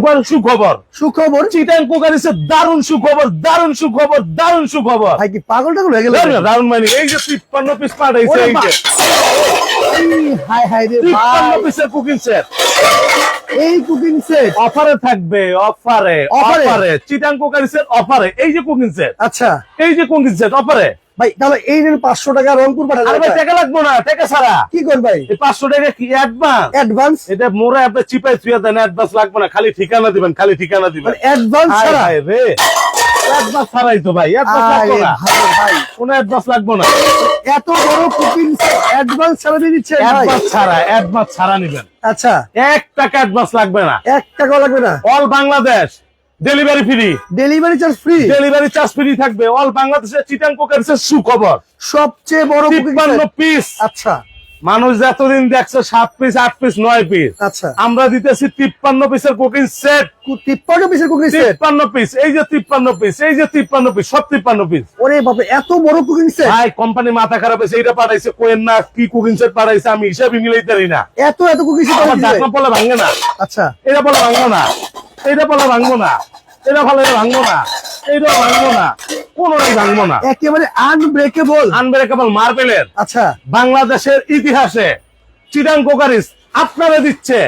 সুখবর সুখবর। সুখবর? চিটাং কোকারিসের দারুণ সুখবর দারুণ সুখবর দারুণ সুখবর। ভাই কি পাগল টাগল হয়ে গেল দারুণ মানে এই যে তিপ্পান্ন পিস পাঠাইছে এই যে। হাই হাই রে তিপ্পান্ন ভাই পিসের কুকিং সেট এই কুকিং সেট অফারে থাকবে অফারে? অফারে? চিটাং কোকারিসের অফারে এই যে কুকিং সেট আচ্ছা। এই যে কুকিং সেট অফারে। ভাই তাহলে এই পাঁচশো টাকা রংপুর আরে ভাই টাকা লাগবো না টাকা ছাড়া। কি কর ভাই? পাঁচশো টাকা কি অ্যাডভান্স অ্যাডভান্স এটা মোড়ে আপনি চিপাই থুয়ে দেন অ্যাডভান্স লাগবে না খালি ঠিকানা দিবেন খালি ঠিকানা দিবেন। মানে অ্যাডভান্স হায় রে অ্যাডভান্স ছাড়াই তো ভাই অ্যাডভান্স লাগবে না। ভাই ভাই। কোনো অ্যাডভান্স লাগবে না। এত বড় কুকিং সেট অ্যাডভান্স ছাড়া দিয়ে দিচ্ছে অ্যাডভান্স ছাড়া অ্যাডভান্স ছাড়া নিবেন। আচ্ছা। এক টাকা অ্যাডভান্স লাগবে না। এক টাকা লাগবে না। All Bangladesh delivery free delivery charge free delivery charge free থাকবে। অল বাংলাদেশের চিটাং কোকারিসের সুখবর। সবচেয়ে বড় পিস আচ্ছা। মানুষ যতদিন দেখছে সাত পিস আট পিস নয় পিস আচ্ছা। আমরা দিতেছি তিপ্পান্ন পিসের কুকিং সেট তিপ্পান্ন পিসের কুকিং সেট তিপ্পান্ন পিস এই যে তিপ্পান্ন পিস এই যে তিপ্পান্ন পিস সব তিপ্পান্ন পিস ওরে বাপরে এত বড় কুকিং সেট ভাই কোম্পানি মাথা খারাপ হয়েছে এটা পাঠাইছে কোয়েন না কি কুকিং সেট পাঠাইছে আমি হিসাব মিলাই পারি না। এত এত কুকিং সেট আমার ডাকনা বলে ভাঙে না। আচ্ছা। এটা বলে ভাঙবো না। এটা বলে ভাঙবো না। এটা বলে ভাঙবো না। ভাঙবো না। কোনোটাই ভাঙবো না। একেবারে আনব্রেকেবল আনব্রেকেবল মার্বেলের। আচ্ছা। বাংলাদেশের ইতিহাসে কোকারিস আপনারা দিচ্ছে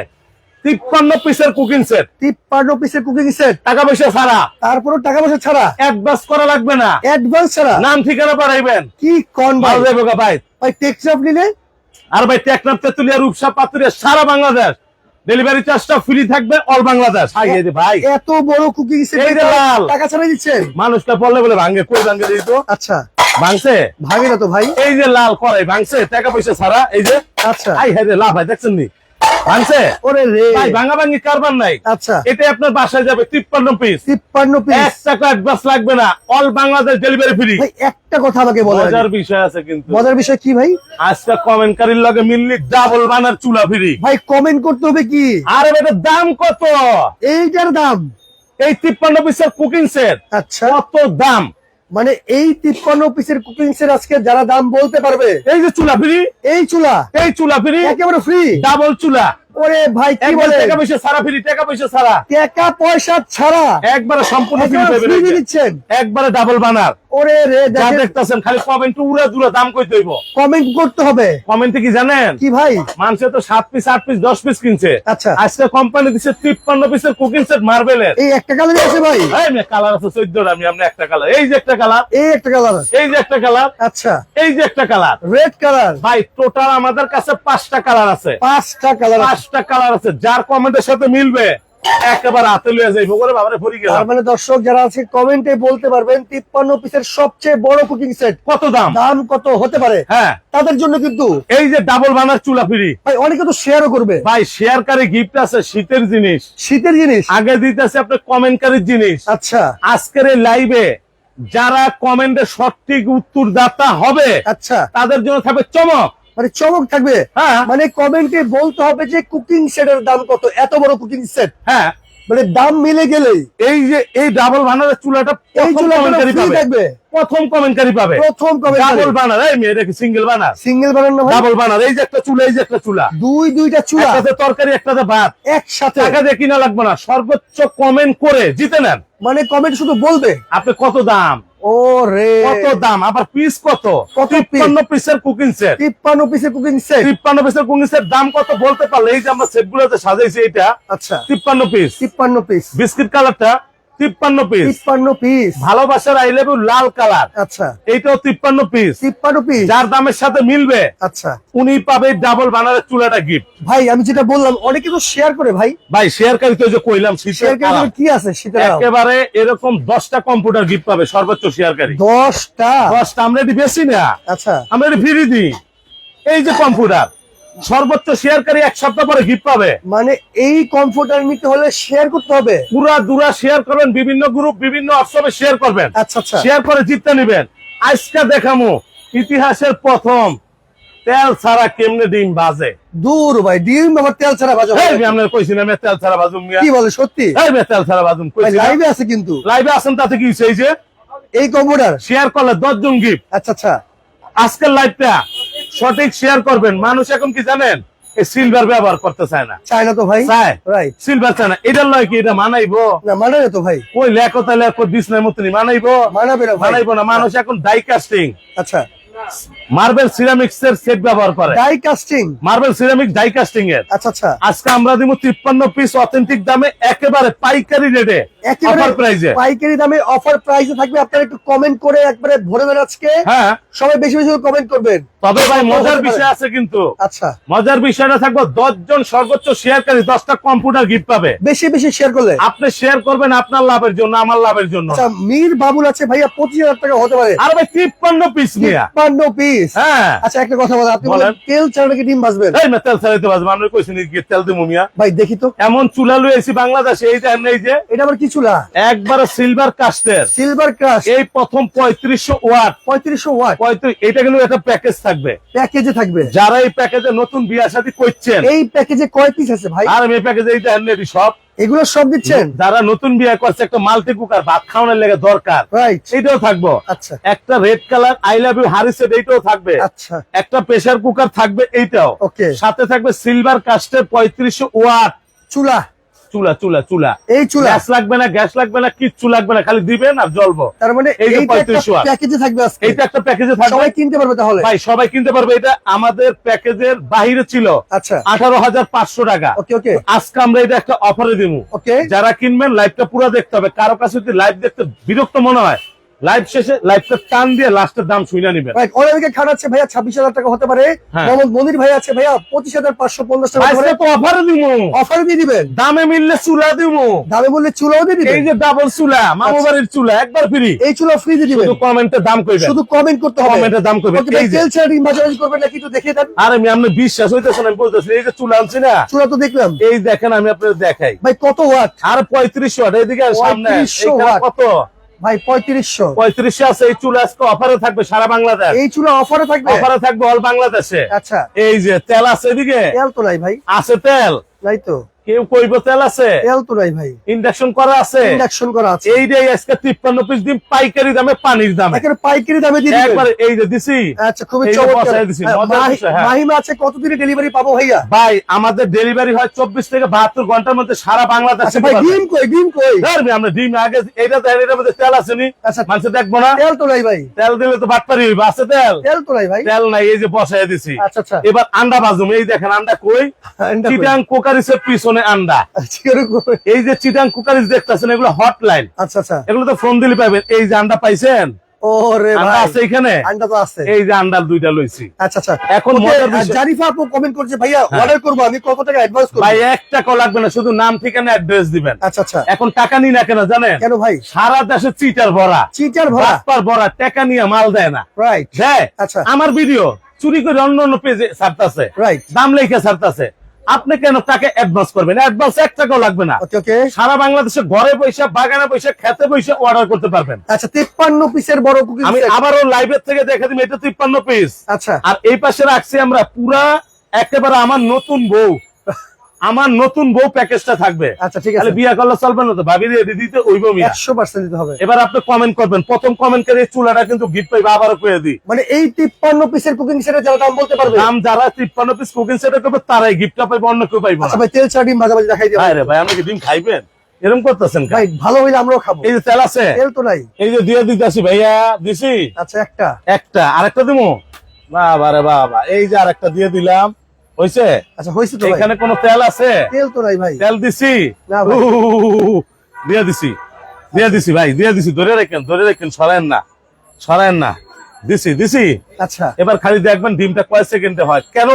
তিপ্পান্ন পিসের কুকিং সেট তিপ্পান্ন পিসের কুকিং সেট টাকা পয়সা ছাড়া। তারপরও টাকা পয়সা ছাড়া? অ্যাডভান্স করা লাগবে না। অ্যাডভান্স ছাড়া? নাম ঠিকানা পাঠাইবেন। কি কন ভালো যাবে ভাই। ভাই টেকচাপ নিলে? আর ভাই টেকনাফ তেতুলিয়া রূপসা পাতুরিয়া সারা বাংলাদেশ। ডেলিভারি চার্জটা ফ্রি থাকবে অল বাংলাদেশ ভাই এত বড় কুকিং সেট এই যে লাল। টাকা ছাড়া দিচ্ছেন? মানুষটা বললে বলে ভাঙে কই ভাঙে দিই তো? আচ্ছা। ভাঙছে? ভাঙে না তো ভাই। এই যে লাল করাই ভাঙছে টাকা পয়সা ছাড়া এই যে আচ্ছা। হাই হ্যাঁ লাভ ভাই দেখছেন নি? ভাঙছে ওরে রে। ভাই ভাঙা ভাঙি কারবার নাই। আচ্ছা। এটা আপনার বাসায় যাবে তিপ্পান্ন পিস তিপ্পান্ন এক পিস টাকা অ্যাডভান্স লাগবে না। অল বাংলাদেশ ডেলিভারি ফ্রি ভাই একটা কথা আমাকে বলেন মজার বিষয় আছে কিন্তু। মজার বিষয় কি ভাই? আজকে কমেন্টকারীর লগে মিললি ডাবল বানার চুলা ফ্রি ভাই কমেন্ট করতে হবে কি? আরে দাম কত? এইটার দাম। এই তিপ্পান্ন পিসের কুকিং সেট আচ্ছা। কত দাম? মানে এই তিপ্পান্ন পিসের কুকিং সেট আজকে যারা দাম বলতে পারবে এই যে চুলা ফ্রি এই চুলা এই চুলা ফ্রি একেবারে ফ্রি ডাবল চুলা। ওরে ভাই কি বলে? টাকা পয়সা ছাড়া ফ্রি টাকা পয়সা ছাড়া। টাকা পয়সা ছাড়া? একবারে সম্পূর্ণ ফ্রি দিচ্ছেন? একবারে ডাবল বানার ওরে রে যা দেখতেছেন খালি কমেন্ট উড়ে দূরে দাম হইব কমেন্ট করতে হবে। কমেন্টে কি জানেন? কি ভাই? মানুষে তো সাত পিস আট পিস দশ পিস কিনছে। আচ্ছা। আজকে কোম্পানি দিচ্ছে তিপ্পান্ন পিসের কুকিং সেট মার্বেলের এই একটা কালার আছে ভাই। কালার আছে চোদ্দটা আমি আপনি একটা কালার এই যে একটা কালার এই একটা কালার এই যে একটা কালার আচ্ছা। এই যে একটা কালার রেড কালার ভাই টোটাল আমাদের কাছে পাঁচটা কালার আছে। পাঁচটা কালার আছে। পাঁচটা কালার আছে যার কমেন্টের সাথে মিলবে একেবারে হাতে লইয়া যাইবো। করে বাবারে ফরি তার মানে দর্শক যারা আছে কমেন্টে বলতে পারবেন তিপ্পান্ন পিসের সবচেয়ে বড় কুকিং সেট কত দাম? দাম কত হতে পারে? হ্যাঁ। তাদের জন্য কিন্তু এই যে ডাবল বানার চুলা ফ্রি। ভাই অনেকে তো শেয়ারও করবে। ভাই গিফট আছে শীতের জিনিস। শীতের জিনিস? আগে দিতেছে আপনার কমেন্টকারীর জিনিস। আচ্ছা। আজকের এই লাইভে যারা কমেন্টে সঠিক উত্তরদাতা হবে আচ্ছা। তাদের জন্য থাকবে চমক। মানে চমক থাকবে। হ্যাঁ। মানে কমেন্টে বলতে হবে যে কুকিং সেটের দাম কত? এত বড় কুকিং সেট হ্যাঁ। মানে দাম মিলে গেলেই। এই যে এই ডাবল ভানার চুলাটা এই চুলাটা থাকবে। প্রথম কমেন্টকারী পাবে। প্রথম কমেন্ট ডাবল বানার এই মেয়ে দেখি সিঙ্গেল বানার সিঙ্গেল বানান না ডাবল বানার এই যে একটা চুলা এই যে একটা চুলা। দুই দুইটা চুলা। একটাতে তরকারি একটাতে ভাত। একসাথে। টাকা দিয়ে কিনা লাগবে না সর্বোচ্চ কমেন্ট করে জিতে নেন। মানে কমেন্ট শুধু বলবে? আপনি কত দাম? ও রে। কত দাম? আবার পিস কত? কত? তিপ্পান্ন পিসের কুকিং সেট তিপ্পান্ন পিসের কুকিং সেট তিপ্পান্ন পিসের কুকিং সেট দাম কত বলতে পারলে এই যে আমরা সেট গুলোতে সাজাইছি এটা আচ্ছা। তিপ্পান্ন পিস তিপ্পান্ন পিস বিস্কিট কালারটা তিপ্পান্ন পিস তিপ্পান্ন পিস ভালোবাসার আই লেবু লাল কালার। আচ্ছা। এইটাও তিপ্পান্ন পিস তিপ্পান্ন পিস যার দামের সাথে মিলবে। আচ্ছা। উনি পাবে ডাবল বানারের চুলাটা গিফট ভাই আমি যেটা বললাম অনেকে তো শেয়ার করে ভাই। ভাই শেয়ারকারী তো যে কইলাম শেয়ার শীতের করে কালার। কি আছে শীতের? একেবারে এরকম দশটা কম্পিউটার গিফট পাবে সর্বোচ্চ শেয়ারকারী দশটা? দশটা আমরা এটি বেশি না। আচ্ছা। আমরা এটি ফ্রি দিই। এই যে কম্পিউটার সর্বোচ্চ শেয়ারকারী এক সপ্তাহ পরে গিফট পাবে। মানে এই কমফোর্টার নিতে হলে শেয়ার করতে হবে? পুরা দুরা শেয়ার করবেন বিভিন্ন গ্রুপ বিভিন্ন হোয়াটসঅ্যাপে শেয়ার করবেন। আচ্ছা আচ্ছা। শেয়ার করে জিততে নিবেন। আজকে দেখামো ইতিহাসের প্রথম তেল ছাড়া কেমনে ডিম বাজে দূর ভাই ডিম আবার তেল ছাড়া ভাজা এই আমি আপনার কইছি না তেল ছাড়া বাজুম কি বলে সত্যি? এই আমি তেল ছাড়া বাজুম কইছি লাইভে আছে কিন্তু। লাইভে আছেন তাতে কি হইছে? এই যে এই কম্পিউটার শেয়ার করলে দশ জন গিফট আচ্ছা আচ্ছা। আজকের লাইভটা সঠিক শেয়ার করবেন। মানুষ এখন কি জানেন? এই সিলভার ব্যবহার করতে চায় না। চায় না তো ভাই। চায়। সিলভার চায় না। এটার লয় কি এটা মানাইবো? না মানে তো ভাই। ওই লেখো তাহলে দিস না মতনি মানাইবো? মানাবে না মানাইবো না। মানুষ এখন ডাই কাস্টিং আচ্ছা। মার্বেল সিরামিক্স এর সেট ব্যবহার করে। Die casting marble ceramic die casting এর। আচ্ছা আচ্ছা। আজকে আমরা দিব তিপ্পান্ন পিস অথেন্টিক দামে একেবারে পাইকারি রেটে অফার প্রাইজে পাইকারি দামে অফার প্রাইসে থাকবে। আপনারা একটু কমেন্ট করে একবারে ভরে দেন আজকে। হ্যাঁ। সবাই বেশি বেশি কমেন্ট করবেন। তবে ভাই মজার বিষয় আছে কিন্তু। আচ্ছা। মজার বিষয়টা থাকব দশ জন সর্বোচ্চ শেয়ারকারী দশটা কম্পিউটার গিফট পাবে। বেশি বেশি শেয়ার করলে। আপনি শেয়ার করবেন আপনার লাভের জন্য আমার লাভের জন্য। আচ্ছা মীর বাবুল আছে ভাইয়া পঁচিশ হাজার টাকা হতে পারে। আর ভাই তিপ্পান্ন পিস মিয়া। তিপ্পান্ন পিস হ্যাঁ। আচ্ছা একটা কথা বলেন আপনি বলেন। বলেন। তেল ছাড়া নাকি ডিম ভাজবেন এই না তেল ছাড়াইতে পারবে মানুষ কইছি নাকি তেল দিমু মিয়া? ভাই দেখি তো। এমন চুলা লুই আইছি বাংলাদেশে এই দেখেন এই যে এটা আবার কি চুলা? একবারে সিলভার কাস্টের সিলভার ক্রাশ এই প্রথম ওয়াট। ওয়াট। এটা কিন্তু একটা প্যাকেজ থাকবে। প্যাকেজে থাকবে। যারা এই প্যাকেজে নতুন বিয়া শাদী করছেন এই প্যাকেজে কয় পিস আছে ভাই? আর এই প্যাকেজে এই দেখেন সব এগুলো সব দিচ্ছেন? যারা নতুন বিয়ে করছে একটা মাল্টি কুকার ভাত খাওয়ানোর লেগে দরকার। এটাও এইটাও থাকব। আচ্ছা। একটা red colour I love you হারি সেট এইটাও থাকবে। আচ্ছা। একটা প্রেসার কুকার থাকবে এইটাও। ওকে সাথে থাকবে সিলভার কাস্টের পঁয়ত্রিশশো ওয়াট চুলা। চুলা চুলা চুলা। এই চুলা। গ্যাস লাগবে না গ্যাস লাগবে না কিচ্ছু লাগবে না খালি দিবেন আর জ্বলবো তার মানে এই যে এইটা একটা 35 ওয়াট। প্যাকেজে থাকবে আজকে। এইটা একটা প্যাকেজে থাকবে। সবাই কিনতে পারবে তাহলে। ভাই সবাই কিনতে পারবে। এটা আমাদের প্যাকেজের বাহিরে ছিল। আচ্ছা। আঠারো হাজার পাঁচশো টাকা। ওকে ওকে। আজকে আমরা এটা একটা অফারে দিব ওকে। যারা কিনবেন লাইভটা পুরো দেখতে হবে। কারও কাছে যদি লাইভ দেখতে বিরক্ত মনে হয় লাইভ শেষে লাইভটা টান দিয়ে লাস্টের দাম শুনে নিবেন। অনেকে খাটাচ্ছে ভাইয়া ছাব্বিশ হাজার টাকা হতে পারে। হ্যাঁ। মোহাম্মদ মনির ভাই আছে ভাইয়া পঁচিশ হাজার পাঁচশো পঞ্চাশ টাকা অফারে দিব অফার দিয়ে দিবেন। দামে মিললে চুলা দিব দামে বললে চুলাও দিয়ে এই যে ডাবল চুলা মামু আচ্ছা। বাড়ির চুলা একবার ফ্রি এই চুলা ফ্রি দিয়ে দিবেন। শুধু কমেন্টের দাম কইবেন। শুধু কমেন্ট করতে হবে। কমেন্টের দাম কইবেন। এই তেল ছাড়া করবেন নাকি একটু দেখিয়ে দেন। আরে আমি আপনি বিশ্বাস হইতেছে না আমি বলতেছি এই যে চুলা আনছি না। চুলা তো দেখলাম। এই দেখেন আমি আপনাদের দেখাই। ভাই কত ওয়াট আর পঁয়ত্রিশ ওয়াট এইদিকে সামনে। 3500 কত? ভাই পঁয়ত্রিশশো। পঁয়ত্রিশশো আছে এই চুলা আজকে অফারে থাকবে সারা বাংলাদেশ। এই চুলা অফারে থাকবে? অফারে থাকবে অল বাংলাদেশে। আচ্ছা। এই যে তেল আছে এদিকে? তেল তো নাই ভাই। আছে তেল। নাই তো। কেউ কইব তেল আছে? তেল তো নাই ভাই। ইন্ডাকশন করা আছে? ইন্ডাকশন করা আছে। এইটাই আজকে তিপ্পান্ন পিস দিন পাইকারি দামে পানির দামে। পাইকারি দামে দিয়ে একবার এই যে দিছি। আচ্ছা খুবই চমৎকার। বসায় দিছি, হ্যাঁ, হ্যাঁ। মাহিমা আছে কতদিনে ডেলিভারি পাবো ভাইয়া? ভাই আমাদের ডেলিভারি হয় চব্বিশ থেকে বাহাত্তর ঘণ্টার মধ্যে সারা বাংলাদেশে আচ্ছা ভাই ডিম কই ডিম কই? ধরবি আমরা ডিম আগে এইটা দেন এটার মধ্যে তেল আসেনি আচ্ছা মানুষ দেখব না? তেল তো নাই ভাই। তেল দিলে তো বাটপারি হইবে আছে তেল? তেল তো নাই ভাই। তেল নাই এই যে বসাই দিছি। আচ্ছা আচ্ছা। এবার আন্ডা বাজুম এই দেখেন আন্ডা কই? আন্ডা কই? চিটাং কোকারিসের পিছনে আন্ডা। আচ্ছা, এই যে চিটাং কুকারিস দেখতেছেন এগুলো হটলাইন আচ্ছা আচ্ছা। এগুলো তো ফোন দিলে পাবেন এই যে আন্ডা পাইছেন? আন্ডা আন্ডা আন্ডা আচ্ছা আচ্ছা। শুধু নাম ঠিকানা অ্যাড্রেস দিবেন। আচ্ছা আচ্ছা। এখন টাকা না কেন জানেন? কেন ভাই? সারা দেশে চিটার ভরা। চিটার ভরা? ভরা টাকা নিয়ে মাল দেয় না। রাইট আচ্ছা। আমার ভিডিও চুরি করে অন্য অন্য পেজে ছাড়তেছে। রাইট দাম লেখা ছাড়তেছে। আপনি কেন টাকা অ্যাডভান্স করবেন? অ্যাডভান্স এক টাকাও লাগবে না। সারা বাংলাদেশে ঘরে পয়সা বাগানে পয়সা খেতে পয়সা অর্ডার করতে পারবেন। আচ্ছা তিপ্পান্ন পিসের বড় কুকি আমি আবারও লাইভের থেকে দেখে দিই এটা তিপ্পান্ন পিস আচ্ছা। আর এই পাশে রাখছি আমরা পুরা একেবারে আমার নতুন বউ। আমার নতুন বউ প্যাকেজটা থাকবে। আচ্ছা ঠিক আছে। বিয়া করলে চলবে না তো ভাবি দিতে ওইব একশো পার্সেন্ট দিতে হবে। এবার আপনি কমেন্ট করবেন। প্রথম কমেন্ট করে চুলাটা কিন্তু গিফট পাইবে আবারও করে দিই। মানে এই তিপ্পান্ন পিসের কুকিং সেটের যারা দাম বলতে পারবে? দাম যারা তিপ্পান্ন পিস কুকিং সেটা করবে তারাই গিফটটা পাইবে অন্য কেউ পাইবে আচ্ছা ভাই তেল ছাড়া ডিম ভাজাভাজি দেখাই দিও ভাই রে ভাই আপনি কি ডিম খাইবেন? এরকম করতেছেন ভাই ভালো হইলে আমরাও খাব। এই যে তেল আছে? তেল তো নাই। এই যে দিয়ে দিতেছি ভাইয়া দিছি? আচ্ছা একটা। একটা। আরেকটা দিমু? বাবা রে বাবা। এই যে আরেকটা দিয়ে দিলাম। হইছে? আচ্ছা হয়েছে তো এখানে কোনো তেল আছে? তেল তো নাই ভাই। তেল দিছি? না ভাই। উহ, দিছি। দিয়ে দিছি ভাই দিয়ে দিছি। ধরে রাখেন ধরে রাখেন সরায়েন না। সরায়েন না। দিছি দিছি। আচ্ছা। এবার খালি দেখবেন ডিমটা কয় সেকেন্ডে হয়। কেন?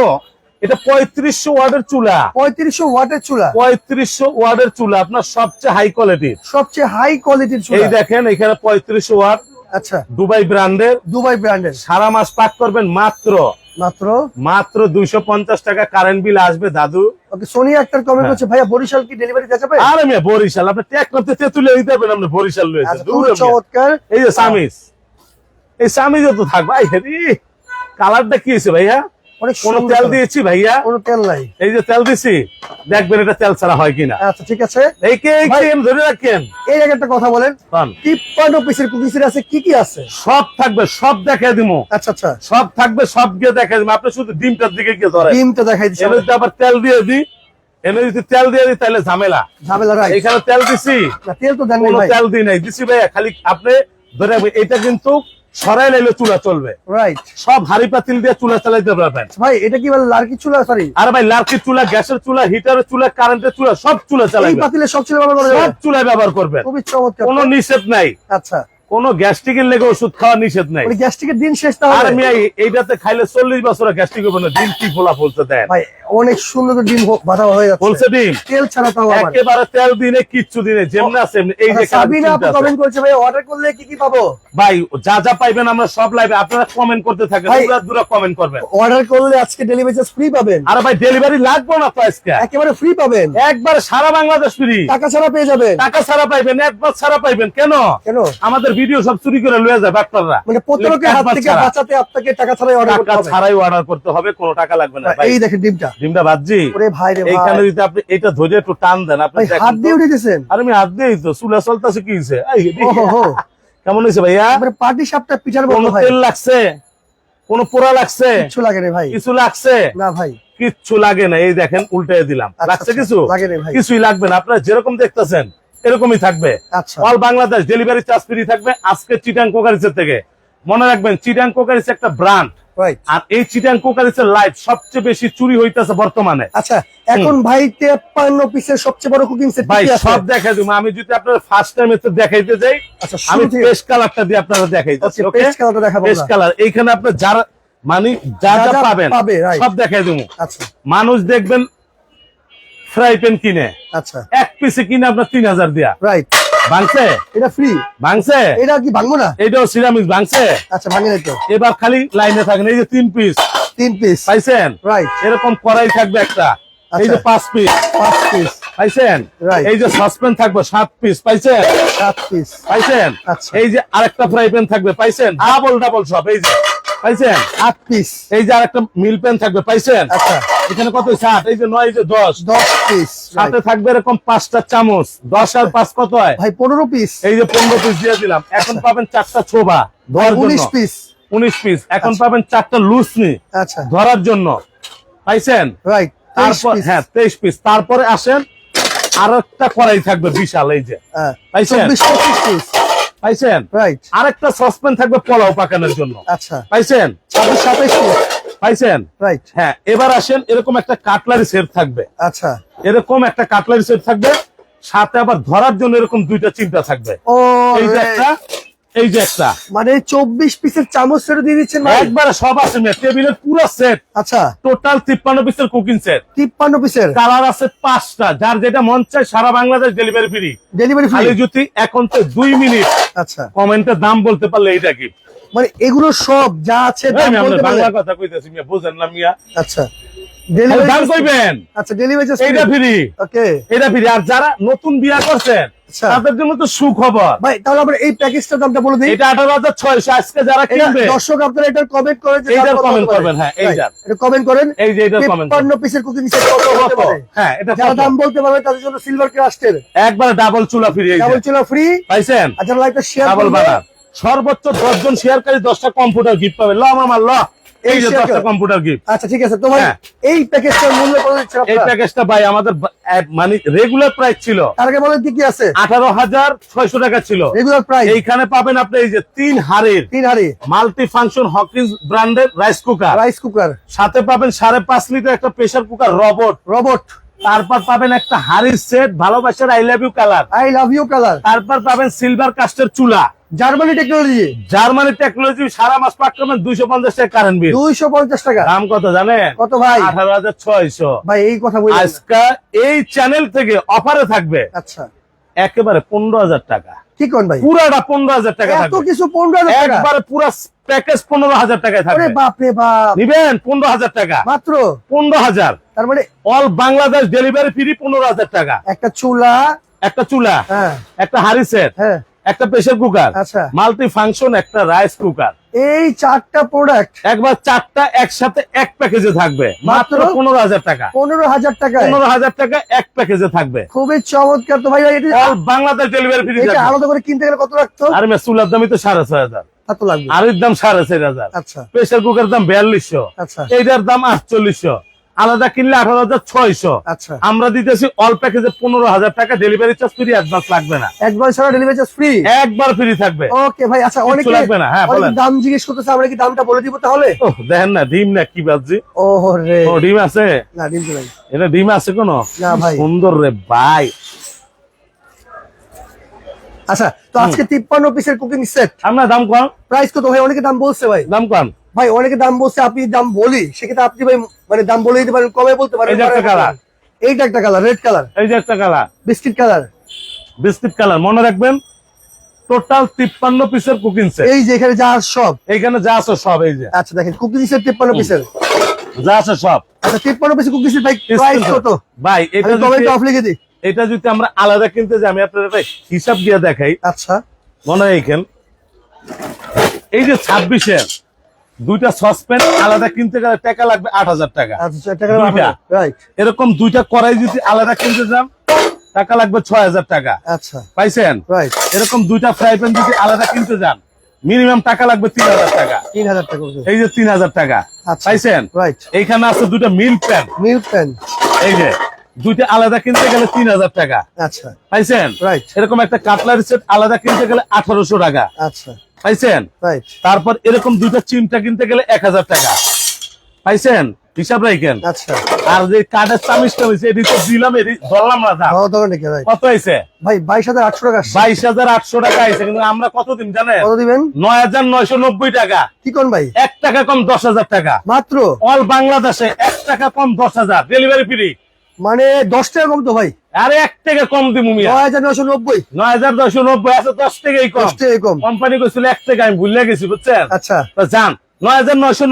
এটা পঁয়ত্রিশশো ওয়ার্ডের চুলা। পঁয়ত্রিশশো ওয়াটের চুলা। পঁয়ত্রিশশো ওয়ার্ডের চুলা আপনার সবচেয়ে হাই কোয়ালিটির সবচেয়ে হাই কোয়ালিটির এই দেখেন এখানে পঁয়ত্রিশশো ওয়াট। আচ্ছা। দুবাই ব্র্যান্ডের দুবাই ব্র্যান্ডের সারা মাস পাক করবেন মাত্র মাত্র? মাত্র দুইশো পঞ্চাশ টাকা কারেন্ট বিল আসবে দাদু। ওকে সোনি আক্তার কমেন্ট হ্যাঁ। করছে ভাইয়া বরিশাল কি ডেলিভারি যাবে? আর বরিশাল। আপনি ট্যাক করতে তেতুলে দিতে পারবেন আপনি বরিশাল রয়েছে। আচ্ছা চমৎকার। এই যে এই সামিজও তো থাকবে। ভাই হেরি কালারটা কি হয়েছে ভাইয়া? কোন তেল দিয়েছি ভাইয়া। কোনো তেল নাই। এই যে তেল দিছি দেখবেন এটা তেল ছাড়া হয় কিনা। আচ্ছা ঠিক আছে। এই কে ক্রিম ধরে রাখেন। এই আগে একটা কথা বলেন। পান। তিপ্পান্ন পিসের আছে কি কি আছে? সব থাকবে সব দেখে দিমু। আচ্ছা আচ্ছা। সব থাকবে সব গিয়ে দেখে দিমু। আপনি শুধু ডিমটার দিকে গিয়ে ধরেন। ডিমটা দেখাই দিচ্ছি এনে আবার তেল দিয়ে দিই এনে যদি তেল দিয়ে দিই তাহলে ঝামেলা। ঝামেলা এখানে তেল দিছি। তেল তো দেন তেল দিই নাই। দিছি ভাইয়া খালি আপনি ধরে এটা কিন্তু সরাই লাইলে চুলা চলবে। রাইট সব হাড়ি পাতিল দিয়ে চুলা চালাইতে পারবেন। ভাই এটা কি বলে লার্কি চুলা? সরি আর ভাই লার্কি চুলা গ্যাসের চুলা হিটারের চুলা কারেন্টের চুলা সব চুলা চালাই পাতিলে সব চুলা ব্যবহার করা সব চুলা ব্যবহার করবেন। খুবই চমৎকার। কোনো নিষেধ নাই। আচ্ছা। কোনো গ্যাস্ট্রিকের লেগে ওষুধ খাওয়া নিষেধ নাই। গ্যাস্ট্রিকের দিন শেষ আর এইটাতে খাইলে চল্লিশ বছর গ্যাস্ট্রিক হবে না ডিম কি ফোলা ফলতে ভাই অনেক সুন্দর ডিম বাঁধা হয়ে যাচ্ছে। ডিম। তেল ছাড়া তাও একেবারে তেল দিনে কিচ্ছু দিনে যেমনি আছে এই যে আচ্ছা, সাবিনা আপু কমেন্ট করেছে ভাই অর্ডার করলে কি কি পাবো? ভাই যা যা পাইবেন আমরা সব লাইভে আপনারা কমেন্ট করতে থাকেন দূরা দূরা কমেন্ট করবেন। অর্ডার করলে আজকে ডেলিভারি চার্জ ফ্রি পাবেন। আর ভাই ডেলিভারি লাগবে না তো আজকে? একেবারে ফ্রি পাবেন। একবার সারা বাংলাদেশ ফ্রি টাকা ছাড়া পেয়ে যাবেন। টাকা ছাড়া পাইবেন একবার ছাড়া পাইবেন। কেন? কেন? আমাদের ভিডিও সব চুরি করে লয়ে যায় ডাক্তাররা মানে প্রত্যেকের হাত থেকে বাঁচাতে আপনাকে টাকা ছাড়াই অর্ডার করতে টাকা হবে। ছাড়াই অর্ডার করতে হবে কোনো টাকা লাগবে না। এই দেখেন ডিমটা। ডিমটা বাজি ওরে ভাই রে এইখানে ভাই। যদি আপনি এটা ধরে একটু টান দেন আপনি দেখেন হাত দিয়ে উঠে দিয়েছেন আর আমি হাত দিয়েই তো চুলা চলতেছে কি হয়েছে এই। ওহো কেমন হয়েছে ভাইয়া? মানে পার্টি সাপটা পিঠার কোন মতো ভাই তেল লাগছে? কোন পোড়া লাগছে? কিছু লাগে রে ভাই। কিছু লাগছে? না ভাই। কিচ্ছু লাগে না। এই দেখেন উল্টে দিলাম। আচ্ছা, লাগছে আচ্ছা, কিছু? লাগে রে ভাই। কিছুই লাগবে না। আপনারা যেরকম দেখতেছেন এরকমই থাকবে। আচ্ছা। All Bangladesh delivery charge free থাকবে আজকে চিটাং কোকারিসের থেকে। মনে রাখবেন চিটাং কোকারিস একটা ব্র্যান্ড রাইট আর এই চিটাং কোকারিসের লাইফ সবচেয়ে বেশি চুরি হইতেছে বর্তমানে। আচ্ছা এখন ভাই তেপ্পান্ন পিসের সবচেয়ে বড় কুকিং সেট ভাই সব দেখাই দিব। আমি যদি আপনার ফার্স্ট টাইম এতে দেখাইতে যাই আচ্ছা আমি পেস্ট কালারটা দিয়ে আপনারা দেখাইতেছি ওকে ওকে পেস্ট কালারটা দেখাবো পেস্ট কালার এইখানে আপনি যারা মানে যা যা যা যা পাবেন সব দেখাই দেবো। আচ্ছা। মানুষ দেখবেন ফ্রাই প্যান কিনে। আচ্ছা। এক পিসে কিনে আপনার তিন হাজার দিয়া। রাইট ভাঙছে? এটা ফ্রি ভাঙছে? এটা কি ভাঙবো না? এইটাও সিরামিক ভাঙছে? আচ্ছা ভাঙে নাই তো। এবার খালি লাইনে থাকেন এই যে তিন পিস তিন পিস পাইছেন? রাইট এরকম কড়াই থাকবে একটা। এই যে আচ্ছা। পাঁচ পিস পাঁচ পিস পাইছেন? এই যে সসপেন থাকবে সাত পিস পাইছেন? সাত পিস পাইছেন? আচ্ছা। এই যে আরেকটা ফ্রাই প্যান থাকবে। পাইছেন? ডাবল ডাবল সব এই যে। পাইছেন? আট পিস এই যে আরেকটা মিল প্যান থাকবে। পাইছেন? আচ্ছা। এখানে কত ষাট এই যে নয় এই যে দশ। দশ পিস সাথে থাকবে এরকম পাঁচটা চামচ। দশ আর পাঁচ কত হয়? ভাই পনেরো পিস এই যে পনেরো পিস দিয়ে দিলাম। এখন পাবেন চারটা ছোবা ধরার উনিশ জন্য। পিস উনিশ পিস এখন আচ্ছা। পাবেন চারটা লুসনি আচ্ছা। ধরার জন্য। পাইছেন? রাইট তারপর হ্যাঁ তেইশ পিস তারপরে আসেন আর একটা কড়াই থাকবে বিশাল এই যে। হ্যাঁ পাইছেন? পিস পাইছেন? রাইট আরেকটা সসপেন থাকবে পোলাও পাকানোর জন্য। আচ্ছা। পাইছেন? সাতাইশ পিস পাইছেন? রাইট হ্যাঁ এবার আসেন এরকম একটা কাটলারি সেট থাকবে। আচ্ছা। এরকম একটা কাটলারি সেট থাকবে সাথে আবার ধরার জন্য এরকম দুইটা চিন্তা থাকবে। ও এই যে একটা এই যে একটা। মানে চব্বিশ পিসের চামচ সেটা দিয়ে দিচ্ছেন একবারে সব আছে টেবিলের পুরো সেট আচ্ছা। টোটাল তিপ্পান্ন পিসের কুকিং সেট তিপ্পান্ন পিসের কালার আছে পাঁচটা যার যেটা মন চায় সারা Bangladesh delivery free delivery free খালি যদি এখন তো দুই মিনিট। আচ্ছা। কমেন্টের দাম বলতে পারলে এইটা কি? মানে এগুলো সব যা আছে এই দাম মিয়া, আমরা বলতে পারলে- বাংলা কথা কইতেছি মিয়া বুঝেন না মিয়া। আচ্ছা। দাম কইবেন? আচ্ছা ডেলিভারি এইটা ফ্রি। ওকে এটা ফ্রি। আর যারা নতুন বিয়া করছেন আচ্ছা। তাদের জন্য তো সুখবর। ভাই তাহলে আমরা এই প্যাকেজটার দামটা বলে দিই। এটা আঠারো হাজার ছয়শো আজকে যারা কিনবে। দর্শক আপনারা এটার কমেন্ট করেন এইটার পারে। করবেন, হ্যাঁ, এইটার। এটা কমেন্ট করেন। এই যে কমেন্ট তিপ্পান্ন পিসের কুকিং সেট কত হতে হ্যাঁ এটা যারা দাম বলতে পারবে তাদের জন্য সিলভার ক্রাস্টের একবারে ডাবল চুলা ফ্রি ডাবল চুলা ফ্রি পাইছেন? আচ্ছা যারা শেয়ার ডাবল বানার সর্বোচ্চ দশজন শেয়ারকারী দশটা কম্পিউটার গিফট পাবে। ল মামা ল। এই যে দশটা কম্পিউটার গিফট আচ্ছা ঠিক আছে। তো ভাই হ্যাঁ। এই প্যাকেজটার মূল্য কত দিচ্ছেন এই প্যাকেজটা ভাই আমাদের মানে রেগুলার প্রাইস ছিল। তার আগে বলেন কি কি আছে? আঠারো হাজার ছয়শো টাকা ছিল। রেগুলার প্রাইস এইখানে পাবেন আপনি এই যে তিন হাড়ের। তিন হাড়ি। মাল্টি ফাংশন হকিন্স ব্র্যান্ডের রাইস কুকার রাইস কুকার সাথে পাবেন সাড়ে পাঁচ লিটার একটা প্রেসার কুকার রবট রোবট তারপর পাবেন একটা হাড়ির সেট ভালোবাসার I love you colour I love you colour তারপর পাবেন সিলভার কাস্টের চুলা। জার্মানি টেকনোলজি জার্মানি টেকনোলজি সারা মাস পাঠাবেন দুইশো পঞ্চাশ টাকা কারেন্ট বিল দুইশো পঞ্চাশ টাকা। দাম কত জানেন? কত ভাই? আঠারো হাজার ছয়শো। ভাই এই কথা বলি আজকে এই চ্যানেল থেকে অফারে থাকবে আচ্ছা। একেবারে পনেরো হাজার টাকা। কি কোন ভাই? পুরাটা পনেরো হাজার টাকা এত কিছু পনেরো হাজার একবারে পুরা প্যাকেজ পনেরো হাজার টাকায় থাকবে। বাপ রে বাপ। নিবেন? পনেরো হাজার টাকা। মাত্র? পনেরো হাজার। তার মানে অল বাংলাদেশ ডেলিভারি ফ্রি পনেরো হাজার টাকা। একটা চুলা। একটা চুলা হ্যাঁ। একটা হাড়ি সেট হ্যাঁ। একটা প্রেসার কুকার আচ্ছা। মাল্টি ফাংশন একটা রাইস কুকার এই চারটা প্রোডাক্ট একবার চারটা একসাথে এক প্যাকেজে থাকবে মাত্র? পনেরো হাজার টাকা। পনেরো হাজার টাকায়? পনেরো হাজার টাকা এক প্যাকেজে থাকবে। খুবই চমৎকার তো ভাই এটা বাংলাদেশ ডেলিভারি ফ্রি আলাদা করে কিনতে গেলে কত রাখতো আর চুলার দামই তো সাড়ে ছয় হাজার। আর দাম সাড়ে চার হাজার। আচ্ছা। প্রেসার কুকার দাম বিয়াল্লিশশো। আচ্ছা। এইটার দাম আটচল্লিশশো। আলাদা কিনলে আঠারো হাজার ছয়শো। আচ্ছা। আমরা দিতেছি অল প্যাকেজে পনেরো হাজার টাকা ডেলিভারি চার্জ ফ্রি অ্যাডভান্স লাগবে না। একবার ছাড়া ডেলিভারি চার্জ ফ্রি একবার ফ্রি থাকবে। ওকে ভাই আচ্ছা অনেকে লাগবে না, হ্যাঁ, দাম জিজ্ঞেস করতেছে আমরা কি দামটা বলে দিব তাহলে? দেখেন না ডিম না কি বাজছি ও রে। ডিম আছে? না তো ভাই এটা ডিম আছে কোনো? না ভাই। সুন্দর রে ভাই। আচ্ছা তো আজকে তিপ্পান্ন পিসের কুকিং সেট আপনার দাম কম? প্রাইস কত ভাই? অনেকে দাম বলছে ভাই। দাম কম? ভাই অনেকে দাম বলছে আপনি দাম বলি। সেক্ষেত্রে আপনি ভাই মানে দাম বলে দিতে পারেন কমে বলতে পারেন। এইটা একটা কালার রেড কালার এই যে একটা colour biscuit colour biscuit colour মনে রাখবেন টোটাল তিপ্পান্ন পিসের কুকিং সেট এই যে এখানে যা সব। এইখানে যা আছে সব এই যে। আচ্ছা দেখেন কুকিং সেট তিপ্পান্ন পিসের যা আছে সব। আচ্ছা তিপ্পান্ন পিসের কুকিং সেট ভাই প্রাইস কত? ভাই এটা যদি অফ লিখে দিই। এটা যদি আমরা আলাদা কিনতে যাই আমি আপনার একটা হিসাব দিয়ে দেখাই। আচ্ছা। মনে হয় রাখেন এই যে ছাব্বিশের। দুইটা সসপ্যান আলাদা কিনতে গেলে টাকা লাগবে আট হাজার টাকা। আচ্ছা এরকম দুইটা কড়াই যদি আলাদা কিনতে যান টাকা লাগবে ছয় হাজার টাকা। আচ্ছা। পাইছেন? এরকম দুইটা ফ্রাই প্যান যদি আলাদা কিনতে যান মিনিমাম টাকা লাগবে তিন হাজার টাকা। তিন হাজার টাকা এই যে তিন হাজার টাকা। আচ্ছা। পাইছেন? রাইট এইখানে আছে দুইটা মিল্ক প্যান। Milk pan. এই যে দুইটা আলাদা কিনতে গেলে তিন হাজার টাকা। আচ্ছা। পাইছেন? রাইট এরকম একটা কাটলারি সেট আলাদা কিনতে গেলে আঠারোশো টাকা। আচ্ছা। পাইছেন? তারপর এরকম দুইটা চিমটা কিনতে গেলে এক হাজার টাকা। পাইছেন? হিসাব রাখেন আচ্ছা। আর যে কাঠের চামিচ টামিচ এটি তো দিলাম ধরলাম না রাইট কত ভাই বাইশ হাজার আটশো টাকা বাইশ হাজার আটশো টাকা আইছে কিন্তু আমরা কতদিন জানেন? কত দিবেন? নয় হাজার নয়শো নব্বই টাকা। কি কোন ভাই? এক টাকা কম দশ হাজার টাকা। মাত্র? অল বাংলাদেশে এক টাকা কম দশ হাজার। ডেলিভারি ফ্রি মানে দশ টাকা কম তো ভাই। আরে এক টাকা কম দিমু মিয়া। আছে টাকাই কম। কোম্পানি কইছিল এক টাকা আমি ভুলে গেছি বুঝছেন? আচ্ছা। তো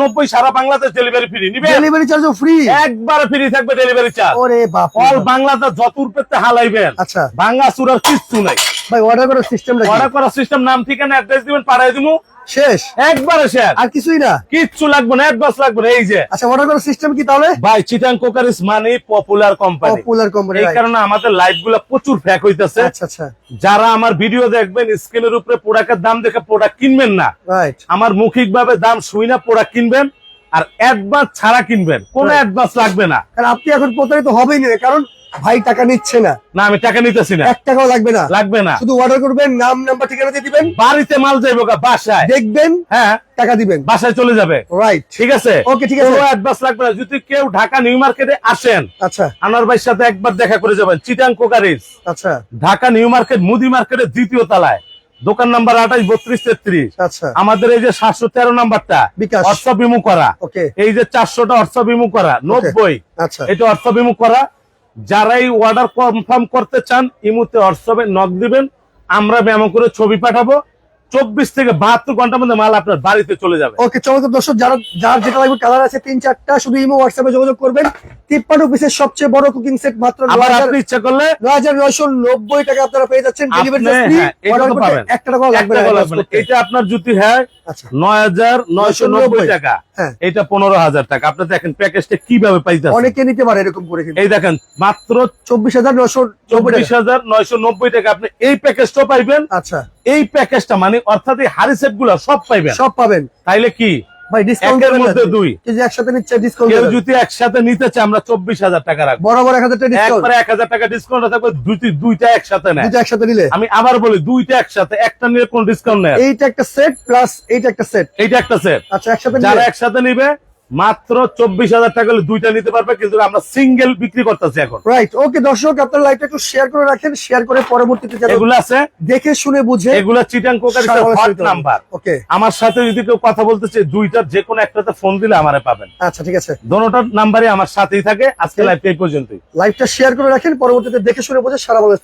নব্বই সারা বাংলাদেশ ডেলিভারি ফ্রি নিবে ডেলিভারি চার্জও ফ্রি একবার ফ্রি থাকবে ডেলিভারি চার্জ ওরে বাপ রে অল বাপ। বাংলাদেশ যত উঠতে হালাইবেন। আচ্ছা। ভাঙ্গা চুরার কিচ্ছু নাই। ভাই অর্ডার করার সিস্টেমটা অর্ডার করার সিস্টেম নাম ঠিকানা অ্যাড্রেস দিবেন পাঠাই দিমু। শেষ? একবারে শেয়ার আর কিছুই না? কিচ্ছু লাগবে না অ্যাডভান্স লাগবে না এই যে। আচ্ছা অর্ডার করার সিস্টেম কি তাহলে? ভাই চিটাং কোকারিস মানে পপুলার কোম্পানি পপুলার কোম্পানি এই কারণে আমাদের লাইভগুলা প্রচুর ফ্যাক হইতেছে। আচ্ছা আচ্ছা। যারা আমার ভিডিও দেখবেন স্ক্রিনের উপরে প্রোডাক্টের দাম দেখে প্রোডাক্ট কিনবেন না। রাইট আমার মৌখিক ভাবে দাম শুই না প্রোডাক্ট কিনবেন। আর অ্যাডভান্স ছাড়া কিনবেন। কোনো. অ্যাডভান্স লাগবে না। কারণ আপনি এখন প্রতারিত হবেই না কারণ ভাই টাকা নিচ্ছে না। না আমি টাকা নিতেছি না। এক টাকাও লাগবে না। লাগবে না। শুধু অর্ডার করবেন নাম নাম্বার ঠিকানা দিয়ে দিবেন। বাড়িতে মাল যাইব বাসায়। দেখবেন হ্যাঁ। টাকা দিবেন। বাসায় চলে যাবে। রাইট ঠিক আছে? Okay, ঠিক আছে। অ্যাডভান্স লাগবে না। যদি কেউ ঢাকা নিউ মার্কেটে আসেন আচ্ছা। আনোয়ার ভাইয়ের সাথে একবার দেখা করে যাবেন। চিটাং কোকারিস আচ্ছা। ঢাকা নিউ মার্কেট মুদি মার্কেটের দ্বিতীয় তলায়। দোকান নাম্বার আঠাশ বত্রিশ তেত্রিশ। আচ্ছা। আমাদের এই যে সাতশো তেরো নাম্বারটা অর্থ বিমুখ করা। ওকে এই যে চারশোটা অর্থ বিমুখ করা নব্বই। আচ্ছা। এটা অর্থ বিমুখ করা। যারাই অর্ডার কনফার্ম করতে চান ইমুতে হোয়াটসঅ্যাপে নক দিবেন। আমরা মেমো করে ছবি পাঠাবো। চব্বিশ থেকে বাহাত্তর ঘণ্টার মধ্যে মাল আপনার বাড়িতে চলে যাবে। ওকে চমৎকার দর্শক যারা যার যেটা লাগবে কালার আছে তিন চারটা শুধু ইমো হোয়াটসঅ্যাপে যোগাযোগ করবেন। তিপ্পান্ন পিসের সবচেয়ে বড় কুকিং সেট মাত্র আবার আপনি ইচ্ছা করলে নয় হাজার নয়শো নব্বই টাকা আপনারা পেয়ে যাচ্ছেন। হ্যাঁ, একটা টাকা লাগবে। এটা আপনার যদি হয় আচ্ছা। নয় হাজার নয়শো নব্বই। টাকা। এটা পনেরো হাজার টাকা। আপনার দেখেন প্যাকেজটা কীভাবে পাইতে অনেকে নিতে পারে এরকম করে এই দেখেন মাত্র চব্বিশ হাজার নয়শো চব্বিশ টাকা। হাজার নয়শো নব্বই টাকা আপনি এই প্যাকেজটাও পাইবেন। আচ্ছা। এই প্যাকেজটা মানে অর্থাৎ এই হারি সেটগুলা সব পাইবেন। সব পাবেন। তাইলে কি? ভাই ডিসকাউন্ট একের মধ্যে দুই। যদি একসাথে নিচ্ছে ডিসকাউন্ট কেউ যদি একসাথে নিতে চায় আমরা চব্বিশ হাজার টাকা রাখব। বরাবর এক হাজার টাকা ডিসকাউন্ট একবারে টাকা ডিসকাউন্ট থাকবে দুইটি দুইটা একসাথে নেয়। একসাথে নিলে? আমি আবার বলি দুইটা একসাথে একটা নিলে কোন ডিসকাউন্ট নেই এইটা একটা সেট প্লাস এইটা একটা সেট এইটা একটা সেট আচ্ছা একসাথে যারা একসাথে নিবে মাত্র চব্বিশ হাজার টাকা হলে দুইটা নিতে পারবে কিন্তু আমরা সিঙ্গেল বিক্রি করতেছি এখন। রাইট ওকে দর্শক আপনার লাইভটা একটু শেয়ার করে রাখেন শেয়ার করে পরবর্তীতে এগুলো আছে? দেখে শুনে বুঝে এগুলা চিটাং কোকারি নাম্বার ওকে আমার সাথে যদি কেউ কথা বলতে চাই দুইটার যে কোনো একটাতে ফোন দিলে আমারে পাবেন। আচ্ছা ঠিক আছে। দোনোটার নাম্বারই আমার সাথেই থাকে। আজকে লাইফ এই পর্যন্তই। লাইভটা শেয়ার করে রাখেন পরবর্তীতে দেখে শুনে বুঝে সারা বাংলাদেশ